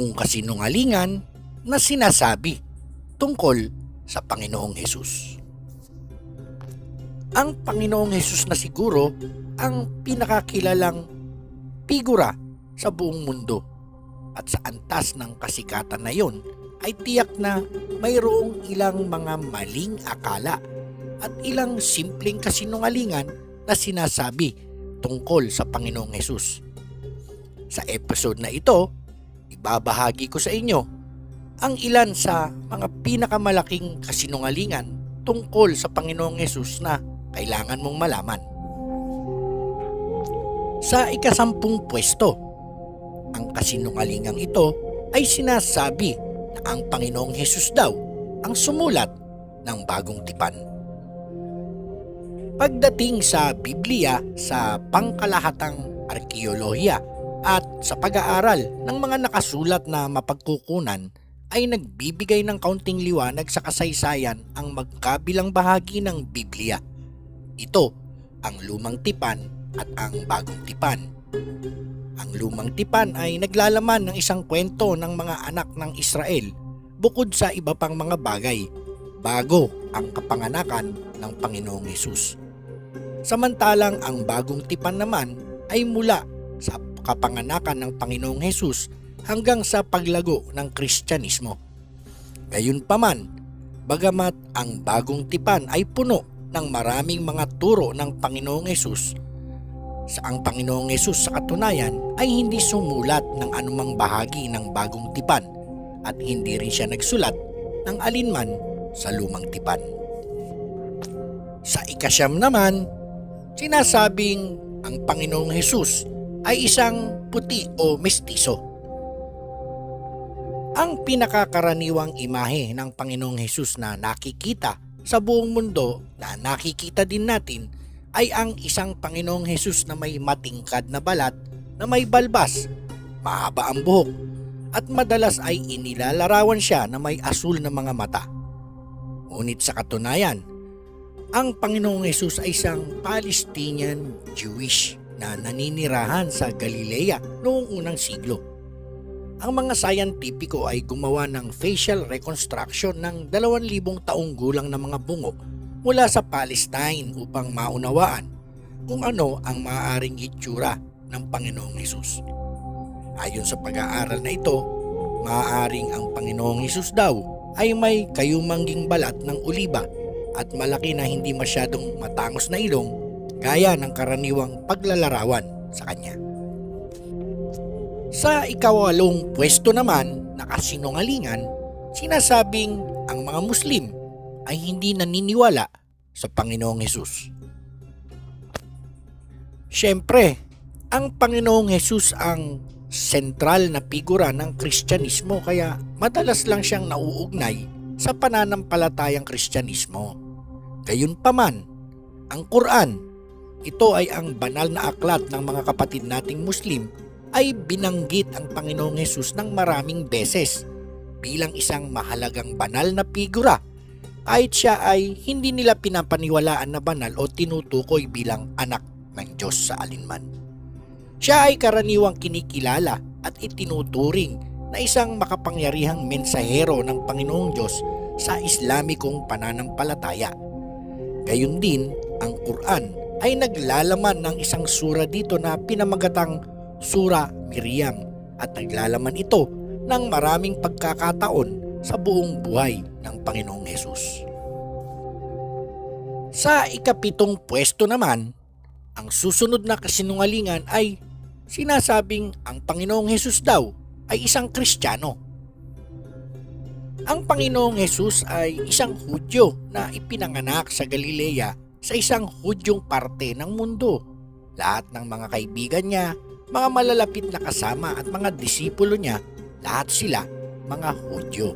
sampung kasinungalingan na sinasabi tungkol sa Panginoong Hesus. Ang Panginoong Hesus na siguro ang pinakakilalang figura sa buong mundo at sa antas ng kasikatan na yon ay tiyak na mayroong ilang mga maling akala at ilang simpleng kasinungalingan na sinasabi tungkol sa Panginoong Hesus. Sa episode na ito, ibabahagi ko sa inyo ang ilan sa mga pinakamalaking kasinungalingan tungkol sa Panginoong Hesus na kailangan mong malaman. Sa ikasampung pwesto, ang kasinungalingang ito ay sinasabi na ang Panginoong Hesus daw ang sumulat ng bagong tipan. Pagdating sa Biblia sa pangkalahatang arkeolohiya at sa pag-aaral ng mga nakasulat na mapagkukunan ay nagbibigay ng kaunting liwanag sa kasaysayan ang magkabilang bahagi ng Biblia. Ito ang lumang tipan at ang bagong tipan. Ang lumang tipan ay naglalaman ng isang kwento ng mga anak ng Israel bukod sa iba pang mga bagay bago ang kapanganakan ng Panginoong Hesus. Samantalang ang bagong tipan naman ay mula sa kapanganakan ng Panginoong Hesus hanggang sa paglago ng Kristyanismo. Gayunpaman, bagamat ang bagong tipan ay puno ng maraming mga turo ng Panginoong Hesus, sa ang Panginoong Hesus sa katunayan ay hindi sumulat ng anumang bahagi ng bagong tipan at hindi rin siya nagsulat ng alinman sa lumang tipan. Sa ikasyam naman, sinasabing ang Panginoong Hesus ay isang puti o mestizo. Ang pinakakaraniwang imahe ng Panginoong Hesus na nakikita sa buong mundo na nakikita din natin ay ang isang Panginoong Hesus na may matingkad na balat na may balbas, mahaba ang buhok, at madalas ay inilalarawan siya na may asul na mga mata. Ngunit sa katunayan, ang Panginoong Hesus ay isang Palestinian Jewish na naninirahan sa Galilea noong unang siglo. Ang mga sayantipiko ay gumawa ng facial reconstruction ng 2,000 taong gulang na mga bungo mula sa Palestine upang maunawaan kung ano ang maaaring itsura ng Panginoong Hesus. Ayon sa pag-aaral na ito, maaaring ang Panginoong Hesus daw ay may kayumangging balat ng oliba at malaki na hindi masyadong matangos na ilong gaya ng karaniwang paglalarawan sa kanya. Sa ikawalong pwesto naman na kasinungalingan, sinasabing ang mga Muslim ay hindi naniniwala sa Panginoong Hesus. Siyempre, ang Panginoong Hesus ang sentral na figura ng Kristyanismo kaya madalas lang siyang nauugnay sa pananampalatayang Kristyanismo. Gayunpaman, ang Quran, ito ay ang banal na aklat ng mga kapatid nating Muslim ay binanggit ang Panginoong Hesus ng maraming beses bilang isang mahalagang banal na figura kahit siya ay hindi nila pinapaniwalaan na banal o tinutukoy bilang anak ng Diyos sa alinman. Siya ay karaniwang kinikilala at itinuturing na isang makapangyarihang mensahero ng Panginoong Diyos sa Islamikong pananampalataya. Gayun din, ang Quran ay naglalaman ng isang sura dito na pinamagatang Sura Miriam at naglalaman ito ng maraming pagkakataon sa buong buhay ng Panginoong Hesus. Sa ikapitong pwesto naman, ang susunod na kasinungalingan ay sinasabing ang Panginoong Hesus daw ay isang Kristiyano. Ang Panginoong Hesus ay isang Hudyo na ipinanganak sa Galilea sa isang Hudyong parte ng mundo. Lahat ng mga kaibigan niya, mga malalapit na kasama at mga disipulo niya, lahat sila mga Hudyo.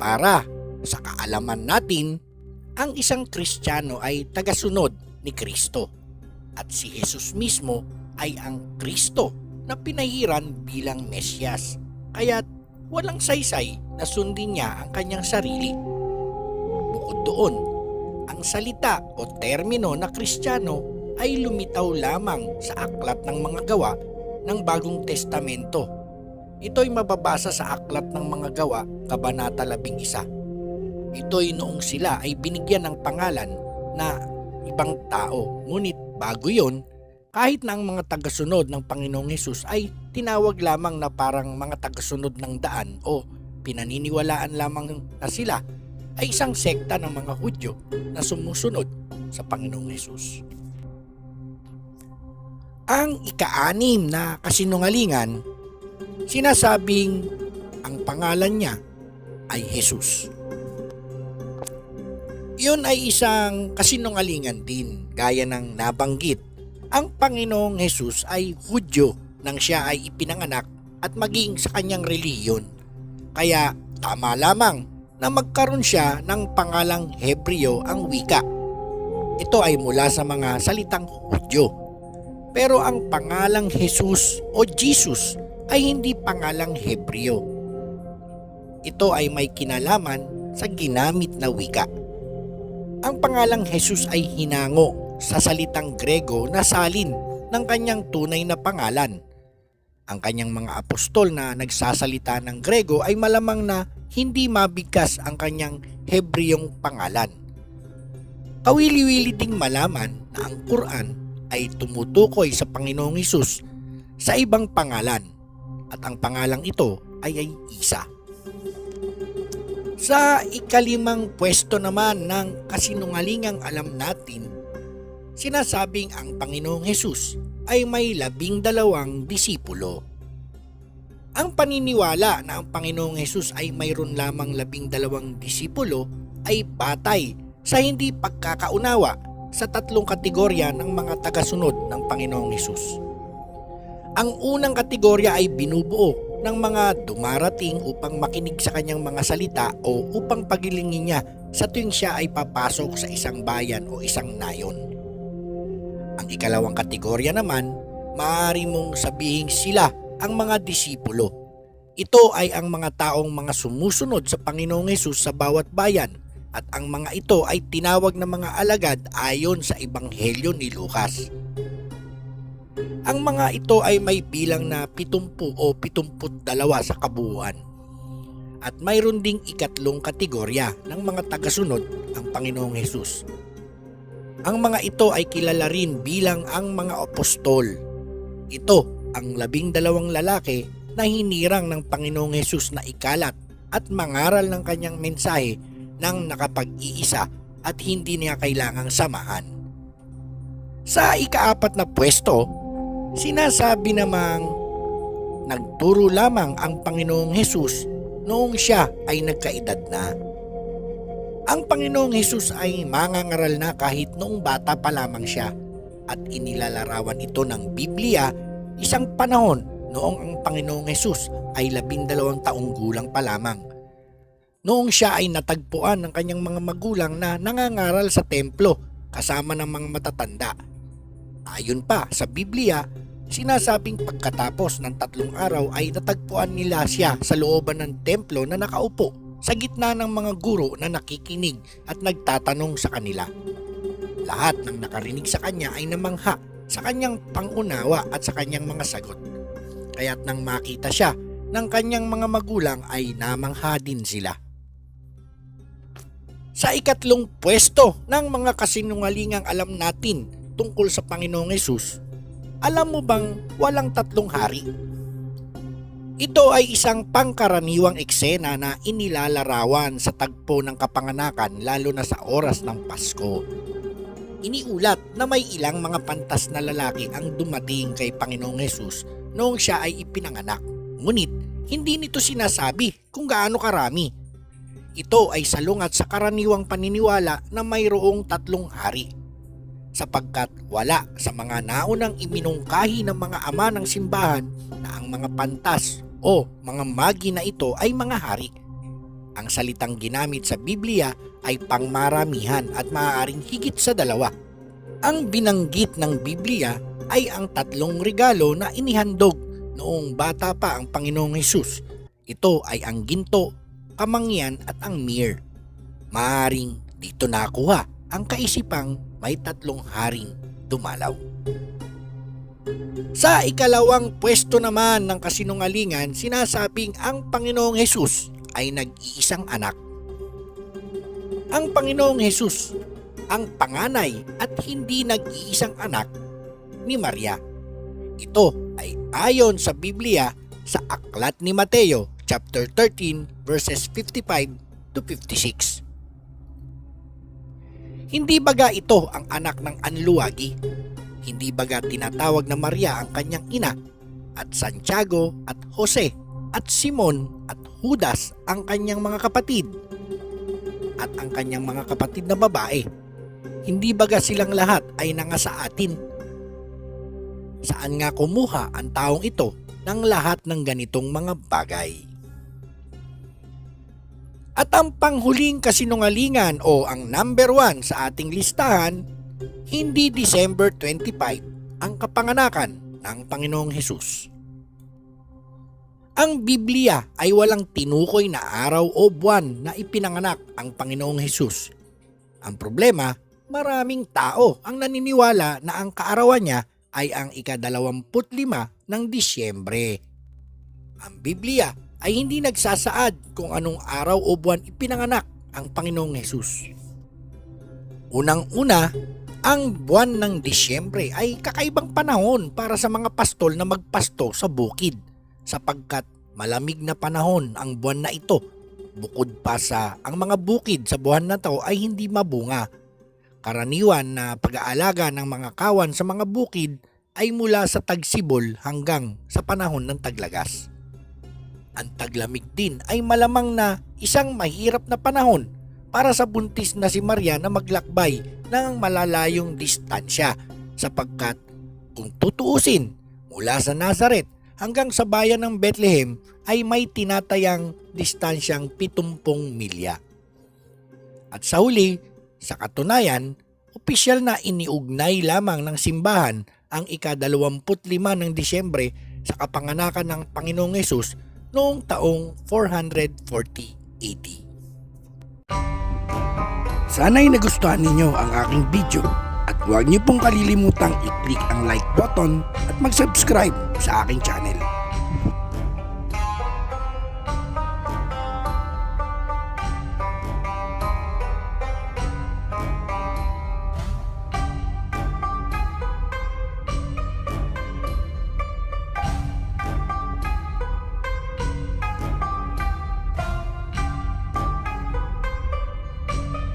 Para sa kaalaman natin, ang isang Kristiyano ay tagasunod ni Kristo at si Jesus mismo ay ang Kristo na pinahiran bilang Mesyas. Kaya walang saysay na sundin niya ang kanyang sarili. Bukod doon, ang salita o termino na Kristiyano ay lumitaw lamang sa aklat ng mga gawa ng Bagong Testamento. Ito'y mababasa sa aklat ng mga gawa, Kabanata 11. Ito'y noong sila ay binigyan ng pangalan na ibang tao. Ngunit bago yon, kahit na ang mga tagasunod ng Panginoong Hesus ay tinawag lamang na parang mga tagasunod ng daan o pinaniniwalaan lamang na sila ay isang sekta ng mga Hudyo na sumusunod sa Panginoong Hesus. Ang ika-anim na kasinungalingan, sinasabing ang pangalan niya ay Jesus. Iyon ay isang kasinungalingan din gaya ng nabanggit. Ang Panginoong Jesus ay Hudyo nang siya ay ipinanganak at maging sa kanyang reliyon. Kaya tama lamang na magkaroon siya ng pangalang Hebreo ang wika. Ito ay mula sa mga salitang Hudyo. Pero ang pangalang Jesus o Jesus ay hindi pangalang Hebreo. Ito ay may kinalaman sa ginamit na wika. Ang pangalang Jesus ay hinango sa salitang Grego na salin ng kanyang tunay na pangalan. Ang kanyang mga apostol na nagsasalita ng Grego ay malamang na hindi mabigkas ang kanyang Hebreyong pangalan. Kawili-wili ding malaman na ang Quran ay tumutukoy sa Panginoong Isus sa ibang pangalan at ang pangalang ito ay ay Isa. Sa ikalimang pwesto naman ng kasinungalingang alam natin, sinasabing ang Panginoong Hesus ay may labing dalawang disipulo. Ang paniniwala na ang Panginoong Hesus ay mayroon lamang labing dalawang disipulo ay patay sa hindi pagkakaunawa sa tatlong kategorya ng mga tagasunod ng Panginoong Hesus. Ang unang kategorya ay binubuo ng mga dumarating upang makinig sa kanyang mga salita o upang pagilingin niya sa tuwing siya ay papasok sa isang bayan o isang nayon. Ang ikalawang kategorya naman, maaari mong sabihin sila ang mga disipulo. Ito ay ang mga taong mga sumusunod sa Panginoong Hesus sa bawat bayan at ang mga ito ay tinawag na mga alagad ayon sa Ebanghelyo ni Lucas. Ang mga ito ay may bilang na 70 o 72 sa kabuuan. At mayroon ding ikatlong kategorya ng mga tagasunod ang Panginoong Hesus. Ang mga ito ay kilala rin bilang ang mga apostol. Ito ang labing dalawang lalaki na hinirang ng Panginoong Hesus na ikalat at mangaral ng kanyang mensahe ng nakapag-iisa at hindi niya kailangang samahan. Sa ikaapat na pwesto, sinasabi namang nagturo lamang ang Panginoong Hesus noong siya ay nagkaedad na. Ang Panginoong Hesus ay mangangaral na kahit noong bata pa lamang siya at inilalarawan ito ng Biblia isang panahon noong ang Panginoong Hesus ay labindalawang taong gulang pa lamang. Noong siya ay natagpuan ng kanyang mga magulang na nangangaral sa templo kasama ng mga matatanda. Ayon pa sa Biblia, sinasabing pagkatapos ng tatlong araw ay natagpuan nila siya sa looban ng templo na nakaupo sa gitna ng mga guro na nakikinig at nagtatanong sa kanila. Lahat ng nakarinig sa kanya ay namangha sa kanyang pangunawa at sa kanyang mga sagot. Kaya't nang makita siya ng kanyang mga magulang ay namangha din sila. Sa ikatlong pwesto ng mga kasinungalingang alam natin tungkol sa Panginoong Yesus, alam mo bang walang tatlong hari? Ito ay isang pangkaraniwang eksena na inilalarawan sa tagpo ng kapanganakan lalo na sa oras ng Pasko. Iniulat na may ilang mga pantas na lalaki ang dumating kay Panginoong Yesus noong siya ay ipinanganak. Ngunit hindi nito sinasabi kung gaano karami. Ito ay salungat sa karaniwang paniniwala na mayroong tatlong hari sapagkat wala sa mga naunang iminungkahi ng mga ama ng simbahan na ang mga pantas o mga magi na ito ay mga hari. Ang salitang ginamit sa Biblia ay pangmaramihan at maaaring higit sa dalawa. Ang binanggit ng Biblia ay ang tatlong regalo na inihandog noong bata pa ang Panginoong Hesus. Ito ay ang ginto, kamangyan at ang mir. Maaring dito nakuha ang kaisipang may tatlong haring dumalaw. Sa ikalawang pwesto naman ng kasinungalingan, sinasabing ang Panginoong Hesus ay nag-iisang anak. Ang Panginoong Hesus, ang panganay at hindi nag-iisang anak ni Maria. Ito ay ayon sa Biblia sa Aklat ni Mateo chapter 13 verses 55 to 56. Hindi baga ito ang anak ng anluwagi? Hindi baga tinatawag na Maria ang kanyang ina at Santiago at Jose at Simon at Judas ang kanyang mga kapatid at ang kanyang mga kapatid na babae? Hindi baga silang lahat ay nangasa atin? Saan nga kumuha ang taong ito ng lahat ng ganitong mga bagay? At ang panghuling kasinungalingan o ang number one sa ating listahan, hindi December 25 ang kapanganakan ng Panginoong Hesus. Ang Biblia ay walang tinukoy na araw o buwan na ipinanganak ang Panginoong Hesus. Ang problema, maraming tao ang naniniwala na ang kaarawan niya ay ang ikadalawamput lima ng Disyembre. Ang Biblia ay hindi nagsasaad kung anong araw o buwan ipinanganak ang Panginoong Hesus. Unang-una, ang buwan ng Disyembre ay kakaibang panahon para sa mga pastol na magpasto sa bukid sapagkat malamig na panahon ang buwan na ito. Bukod pa sa ang mga bukid sa buwan na to ay hindi mabunga. Karaniwan na pag-aalaga ng mga kawan sa mga bukid ay mula sa tagsibol hanggang sa panahon ng taglagas. Ang taglamig din ay malamang na isang mahirap na panahon para sa buntis na si Maria na maglakbay ng malalayong distansya sapagkat kung tutuusin mula sa Nazareth hanggang sa bayan ng Bethlehem ay may tinatayang distansyang 70 milya. At sa huli, sa katunayan, opisyal na iniugnay lamang ng simbahan ang ika-25 ng Disyembre sa kapanganakan ng Panginoong Yesus noong taong 440 AD. Sana'y nagustuhan ninyo ang aking video huwag niyo pong kalilimutang i-click ang like button at mag-subscribe sa aking channel.